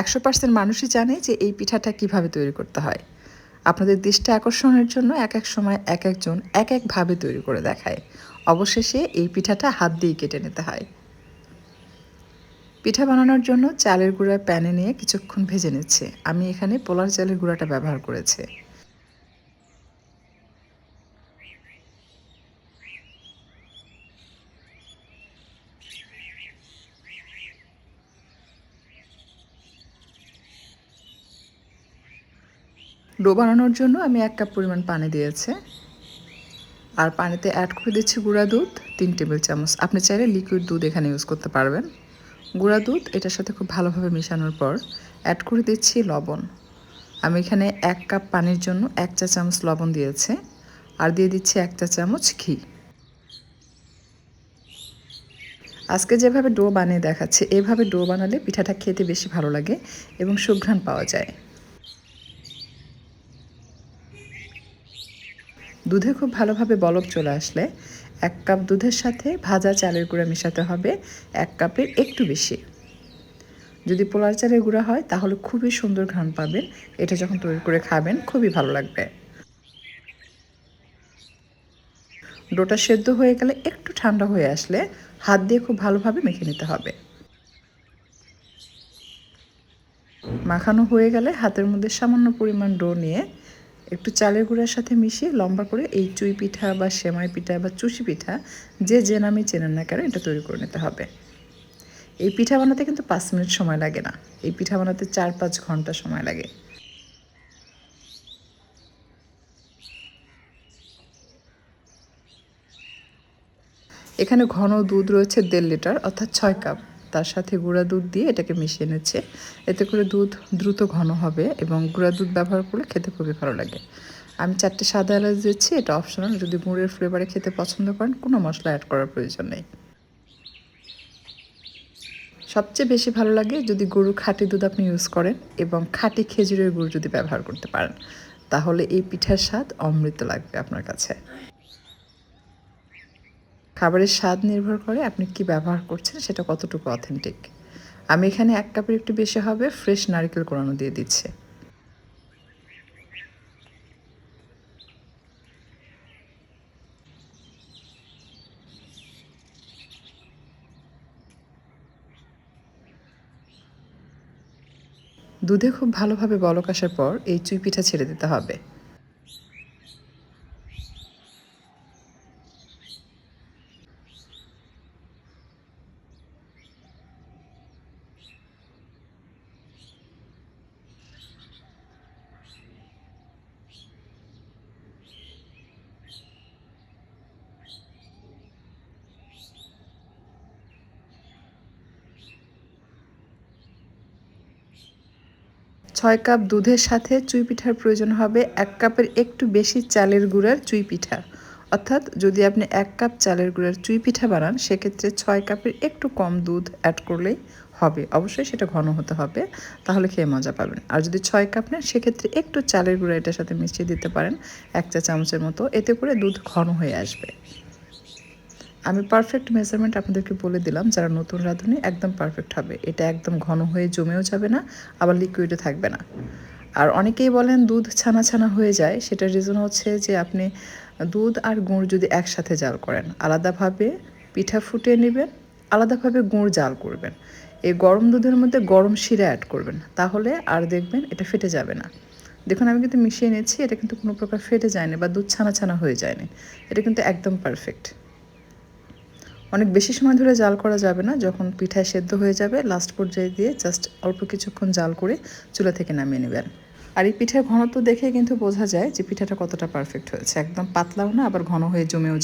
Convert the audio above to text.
একশো পার্সেন্ট মানুষই জানে যে এই পিঠাটা কীভাবে তৈরি করতে হয়। আপনাদের দৃষ্টি আকর্ষণের জন্য এক এক সময় এক একজন এক একভাবে তৈরি করে দেখায়। অবশেষে এই পিঠাটা হাত দিয়ে কেটে নিতে হয়। পিঠা বানানোর জন্য চালের গুঁড়া প্যানে নিয়ে কিছুক্ষণ ভেজে নিচ্ছে। আমি এখানে পোলার চালের গুঁড়াটা ব্যবহার করেছি। ডো বানানোর জন্য আমি এক কাপ পরিমাণ পানি দিয়েছি। আর পানিতে অ্যাড করে দিচ্ছি গুঁড়া দুধ, তিন টেবিল চামচ। আপনি চাইলে লিকুইড দুধ এখানে ইউজ করতে পারবেন। গুঁড়া দুধ এটার সাথে খুব ভালোভাবে মেশানোর পর অ্যাড করে দিচ্ছি লবণ। আমি এখানে এক কাপ পানির জন্য এক চা চামচ লবণ দিয়েছি। আর দিয়ে দিচ্ছি এক চা চামচ ঘি। আজকে যেভাবে ডো বানিয়ে দেখাচ্ছে, এভাবে ডো বানালে পিঠাটা খেতে বেশি ভালো লাগে এবং সুঘ্রাণ পাওয়া যায়। দুধে খুব ভালোভাবে বলক চলে আসলে। এক কাপ দুধের সাথে ভাজা চালের গুঁড়া মেশাতে হবে, এক কাপের একটু বেশি। যদি পোলার চালের গুঁড়া হয়, তাহলে খুবই সুন্দর ঘ্রাণ পাবেন। এটা যখন তৈরি করে খাবেন, খুবই ভালো লাগবে। ডোটা সেদ্ধ হয়ে গেলে একটু ঠান্ডা হয়ে আসলে হাত দিয়ে খুব ভালোভাবে মেখে নিতে হবে। মাখানো হয়ে গেলে হাতের মধ্যে সামান্য পরিমাণ ডো নিয়ে একটু চালের গুঁড়ার সাথে মিশিয়ে লম্বা করে এই চুই পিঠা বা সেমাই পিঠা বা চুষি পিঠা যে যে নামে চেনেন না কেন এটা তৈরি করে নিতে হবে। এই পিঠা বানাতে কিন্তু পাঁচ মিনিট সময় লাগে না। এই পিঠা বানাতে চার পাঁচ ঘণ্টা সময় লাগে। এখানে ঘন দুধ রয়েছে দেড় লিটার অর্থাৎ ছয় কাপ। তার সাথে গুঁড়া দুধ দিয়ে এটাকে মিশিয়ে নিচ্ছে। এতে করে দুধ দ্রুত ঘন হবে এবং গুঁড়া দুধ ব্যবহার করলে খেতে খুবই ভালো লাগে। আমি চারটে সাদা এলাচ দিচ্ছি এটা অপশনাল যদি গুড়ের ফ্লেভারে খেতে পছন্দ করেন, কোনো মশলা অ্যাড করার প্রয়োজন নেই। সবচেয়ে বেশি ভালো লাগে যদি গরু খাঁটি দুধ আপনি ইউজ করেন এবং খাঁটি খেজুরের গুড় যদি ব্যবহার করতে পারেন। তাহলে এই পিঠার স্বাদ অমৃত লাগবে আপনার কাছে। খাবারের স্বাদ নির্ভর করে আপনি কি ব্যবহার করছেন, সেটা কতটুকু অথেন্টিক আমি এখানে এক কাপের একটু বেশি হবে ফ্রেশ নারকেল কোরানো দিয়ে দিচ্ছে। দুধে খুব ভালোভাবে বলক আসার পর এই চুই পিঠা ছেড়ে দিতে হবে। ছয় কাপ দুধের সাথে চুই পিঠার প্রয়োজন হবে এক কাপের একটু বেশি চালের গুঁড়ার চুই পিঠা। অর্থাৎ যদি আপনি এক কাপ চালের গুঁড়ার চুই পিঠা বানান, সেক্ষেত্রে ছয় কাপের একটু কম দুধ অ্যাড করলেই হবে। অবশ্যই সেটা ঘন হতে হবে, তাহলে খেয়ে মজা পাবেন। আর যদি ছয় কাপ নেন, সেক্ষেত্রে একটু চালের গুঁড়া এটার সাথে মিশিয়ে দিতে পারেন, এক চা চামচের মতো। এতে করে দুধ ঘন হয়ে আসবে। আমি পারফেক্ট মেজারমেন্ট আপনাদেরকে বলে দিলাম, যারা নতুন রাঁধুনি, একদম পারফেক্ট হবে। এটা একদম ঘন হয়ে জমেও যাবে না, আবার লিকুইডও থাকবে না। আর অনেকেই বলেন দুধ ছানা ছানা হয়ে যায়, সেটার রিজন হচ্ছে যে আপনি দুধ আর গুড় যদি একসাথে জাল করেন, আলাদাভাবে পিঠা ফুটিয়ে নেবেন, আলাদাভাবে গুড় জাল করবেন। এই গরম দুধের মধ্যে গরম শিরা অ্যাড করবেন, তাহলে আর দেখবেন এটা ফেটে যাবে না। দেখুন, আমি কিন্তু মিশিয়ে নিচ্ছি এটা কিন্তু কোনো প্রকার ফেটে যায়নি বা দুধ ছানা ছানা হয়ে যায়নি। এটা কিন্তু একদম পারফেক্ট অনেক বেশি সময় ধরে জাল করা যাবে না, যখন পিঠা সেদ্ধ হয়ে যাবে লাস্ট পর্যায়ে দিয়ে জাস্ট অল্প কিছুক্ষণ জাল করে চুলা থেকে নামিয়ে নেবেন। আর এই পিঠার ঘনত্ব দেখে কিন্তু বোঝা যায় যে পিঠাটা কতটা পারফেক্ট হয়েছে। একদম পাতলাও না, আবার ঘন হয়ে জমেও যায়।